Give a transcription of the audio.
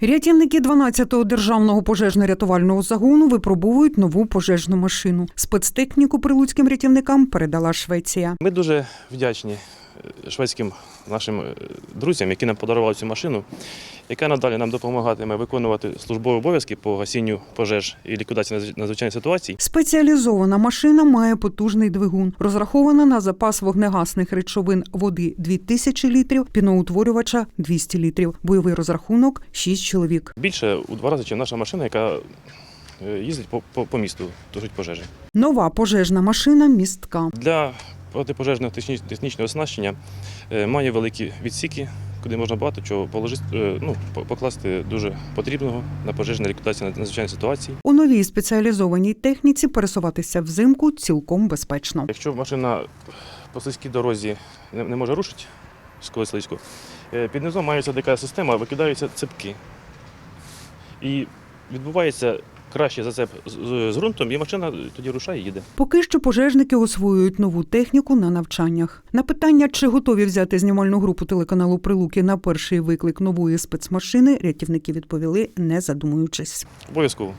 Рятівники 12-го державного пожежно-рятувального загону випробовують нову пожежну машину. Спецтехніку прилуцьким рятівникам передала Швеція. Ми дуже вдячні шведським нашим е, друзям, які нам подарували цю машину, яка надалі нам допомагатиме виконувати службові обов'язки по гасінню пожеж і ліквідації надзвич- надзвичайних ситуацій. Спеціалізована машина має потужний двигун, розрахована на запас вогнегасних речовин води 2000 літрів, піноутворювача 200 літрів. Бойовий розрахунок 6 чоловік. Більше у два рази, ніж наша машина, яка е, їздить по, по, по місту, тушить пожежі. Нова пожежна машина містка. Для протипожежного техні- технічного оснащення е, має великі відсіки, куди можна багато чого положити, е, ну, покласти дуже потрібного на пожежну ліквідацію надзвичайних ситуацій. У новій спеціалізованій техніці пересуватися взимку цілком безпечно. Якщо машина по слизькій дорозі не, може рушити сквозь слизьку, е, під низом мається така система, викидаються цепки. І відбувається кращий зацеп це з- з ґрунтом, і машина тоді рушає і їде. Поки що пожежники освоюють нову техніку на навчаннях. На питання, чи готові взяти знімальну групу телеканалу Прилуки на перший виклик нової спецмашини, рятівники відповіли, не задумуючись. Обов'язково.